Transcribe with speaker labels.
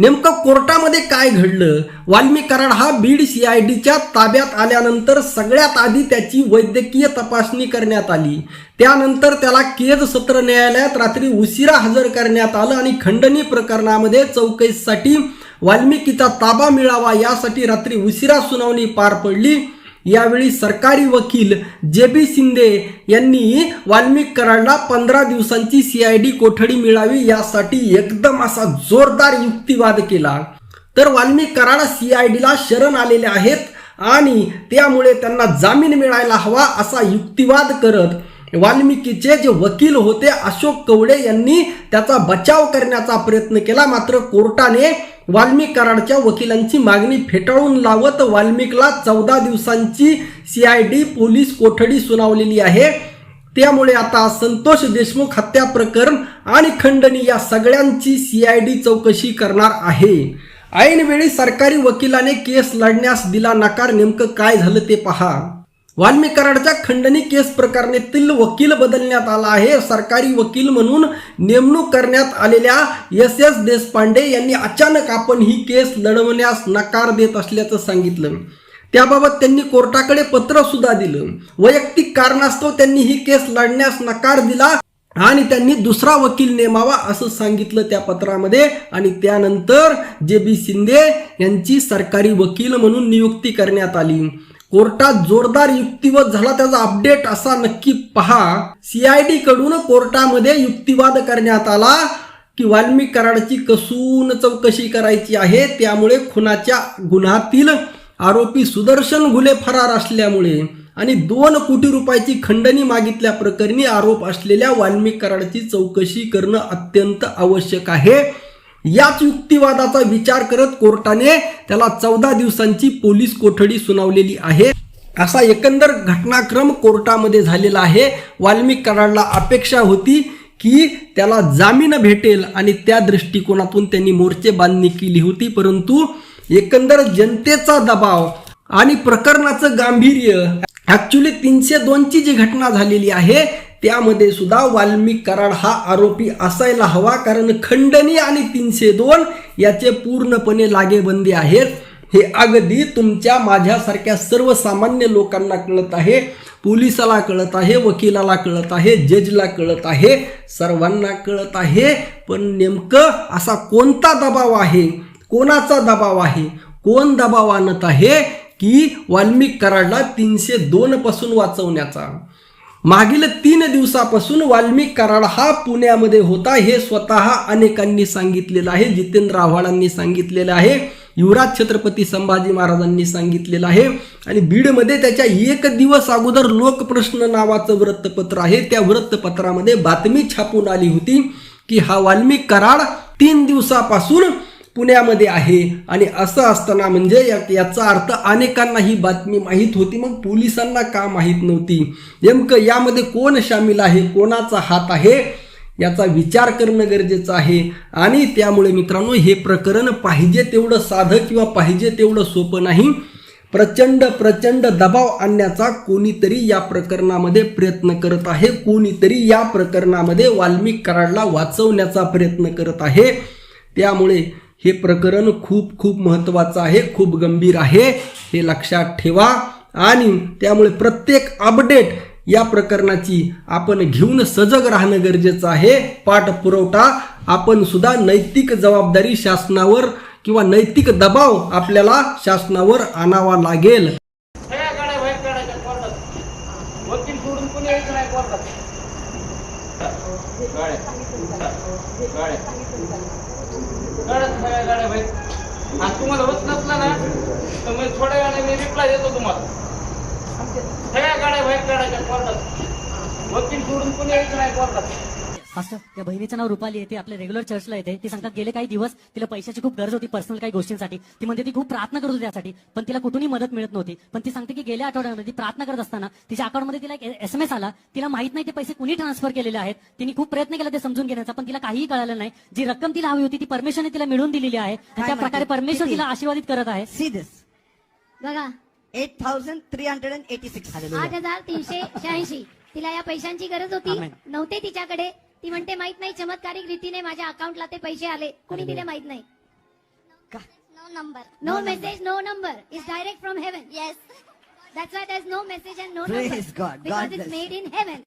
Speaker 1: नेमकं कोर्टामध्ये काय घडलं? वाल्मी कराड हा बीड सी आय डीच्या ताब्यात आल्यानंतर सगळ्यात आधी त्याची वैद्यकीय तपासणी करण्यात आली. त्यानंतर त्याला केज सत्र न्यायालयात रात्री उशिरा हजर करण्यात आलं आणि खंडणी प्रकरणामध्ये चौकशीसाठी वाल्मिकीचा ताबा मिळावा यासाठी रात्री उशिरा सुनावणी पार पडली. यावेळी सरकारी वकील जे बी शिंदे यांनी वाल्मिक कराडला पंधरा दिवसांची सीआयडी कोठडी मिळावी यासाठी एकदम असा जोरदार युक्तिवाद केला. तर वाल्मिक कराड सीआयडीला शरण आलेले आहेत आणि त्यामुळे त्यांना जामीन मिळायला हवा असा युक्तिवाद करत वाल्मिकीचे जे वकील होते अशोक कवडे यांनी त्याचा बचाव करण्याचा प्रयत्न केला. मात्र कोर्टाने वाल्मिक कराडच्या वकिलांची मागणी फेटाळून लावत वाल्मिकला चौदा दिवसांची सीआयडी पोलीस कोठडी सुनावलेली आहे. त्यामुळे आता संतोष देशमुख हत्या प्रकरण आणि खंडणी या सगळ्यांची सीआयडी चौकशी करणार आहे. ऐनवेळी सरकारी वकिलाने केस लढण्यास दिला नकार नेमकं काय झालं ते पहा. वाल्मिक कराडच्या खंडणी केस प्रकरणातील वकील बदलण्यात आला आहे. सरकारी वकील म्हणून नेमणूक करण्यात आलेल्या एस एस देशपांडे यांनी अचानक आपण ही केस लढवण्यास नकार देत असल्याचं सांगितलं. त्याबाबत त्यांनी कोर्टाकडे पत्र सुद्धा दिलं. वैयक्तिक कारणास्तव त्यांनी ही केस लढण्यास नकार दिला आणि त्यांनी दुसरा वकील नेमावा असं सांगितलं त्या पत्रामध्ये. आणि त्यानंतर जे बी शिंदे यांची सरकारी वकील म्हणून नियुक्ती करण्यात आली. कोर्टात जोरदार युक्तिवाद झाला त्याचा अपडेट असा नक्की पहा. सीआयडी कडून कोर्टामध्ये युक्तिवाद करण्यात आला की वाल्मिक कराडची कसून चौकशी करायची आहे त्यामुळे खुनाच्या गुन्ह्यातील आरोपी सुदर्शन घुले फरार असल्यामुळे आणि दोन कोटी रुपयाची खंडणी मागितल्या प्रकरणी आरोप असलेल्या वाल्मिक कराडची चौकशी करणं अत्यंत आवश्यक आहे. याच युक्तिवादाचा विचार करत कोर्टाने त्याला चौदा दिवसांची पोलीस कोठडी सुनावलेली आहे. असा एकंदर घटनाक्रम कोर्टामध्ये झालेला आहे. वाल्मिक कराडला अपेक्षा होती की त्याला जामीन भेटेल आणि त्या दृष्टिकोनातून त्यांनी मोर्चे बांधणी केली होती परंतु एकंदर जनतेचा दबाव आणि प्रकरणाचं गांभीर्य ऍक्च्युली तीनशे दोनची जी घटना झालेली आहे त्यामध्ये सुद्धा वाल्मिक कराड हा आरोपी असायला हवा कारण खंडणी आणि तीनशे दोन याचे पूर्णपणे लागेबंदी आहेत. हे अगदी तुमच्या माझ्यासारख्या सर्वसामान्य लोकांना कळत आहे पोलिसाला कळत आहे वकिलाला कळत आहे जजला कळत आहे सर्वांना कळत आहे. पण नेमकं असा कोणता दबाव आहे? कोणाचा दबाव आहे? कोण दबाव आणत आहे? की वाल्मिक कराडला तीनशे दोनपासून वाचवण्याचा? मागील तीन दिवसापासून वाल्मिक कराड हा पुण्यामध्ये होता हे स्वतः अनेकांनी सांगितलेलं आहे जितेंद्र आव्हाडांनी सांगितलेलं आहे युवराज छत्रपती संभाजी महाराजांनी सांगितलेलं आहे आणि बीडमध्ये त्याच्या एक दिवस अगोदर लोकप्रश्न नावाचं वृत्तपत्र आहे. त्या वृत्तपत्रामध्ये बातमी छापून आली होती की हा वाल्मिक कराड तीन दिवसापासून पुण्यामध्ये आहे. आणि असं असताना म्हणजे या- याचा अर्थ अनेकांना ही बातमी माहीत होती मग पोलिसांना का माहीत नव्हती? नेमकं यामध्ये कोण सामील आहे? कोणाचा हात आहे? याचा विचार करणं गरजेचं आहे. आणि त्यामुळे मित्रांनो हे प्रकरण पाहिजे तेवढं साधं किंवा पाहिजे तेवढं सोपं नाही. प्रचंड प्रचंड दबाव आणण्याचा कोणीतरी या प्रकरणामध्ये प्रयत्न करत आहे. कोणीतरी या प्रकरणामध्ये वाल्मिक कराडला वाचवण्याचा प्रयत्न करत आहे. त्यामुळे हे प्रकरण खूप खूप महत्त्वाचं आहे खूप गंभीर आहे. हे लक्षात ठेवा. आणि त्यामुळे प्रत्येक अपडेट या प्रकरणाची आपण घेऊन सजग राहणं गरजेचं आहे. पाठपुरवठा. आपण सुद्धा नैतिक जबाबदारी शासनावर किंवा नैतिक दबाव आपल्याला शासनावर आणावा लागेल.
Speaker 2: गाड्या सोडून कोणी नाही गाड्या गाड्या गाड्या आणि तुम्हाला होत नसला ना तर मी थोड्या वेळाने मी रिप्लाय देतो तुम्हाला. सगळ्या गाड्या बाहेर काढायच्या कोर्टात. वकील सोडून कोणी यायचं नाही कोर्टात.
Speaker 3: फास्टर त्या बहिणीचं नाव रुपाली आहे ती आपल्या रेग्युलर चर्चला येते. ती सांगतात गेले काही दिवस तिला पैशाची खूप गरज होती पर्सनल काही गोष्टींसाठी. ती म्हणते ती खूप प्रार्थना करत होती त्यासाठी पण तिला कुठूनही मदत मिळत नव्हती. पण ती सांगते की गेल्या आठवड्यामध्ये ती प्रार्थना करत असताना तिच्या अकाउंटमध्ये तिला एक एस एम एस आला. तिला माहीत नाही ते पैसे कुणी ट्रान्सफर केलेले आहेत. तिने खूप प्रयत्न केला ते समजून घेण्याचा पण तिला काहीही कळालं नाही. जी रक्कम तिला हवी होती ती परमेश्वरने तिला मिळवून दिलेली आहे. आणि त्या प्रकारे परमेश्वर तिला आशीर्वादित करत आहे.
Speaker 4: See this.
Speaker 5: बघा.
Speaker 4: 8,386.
Speaker 5: आठ हजार तीनशे शहाऐंशी. तिला या पैशांची गरज होती. नव्हते तिच्याकडे. ती म्हणते माहीत नाही चमत्कारिक रीतीने माझ्या अकाउंटला ते पैसे आले. कुणी दिले माहीत नाही. No message no number
Speaker 4: is
Speaker 5: direct from heaven yes that's why there's
Speaker 6: no
Speaker 5: message
Speaker 6: and no
Speaker 5: number because
Speaker 6: it's
Speaker 5: made in heaven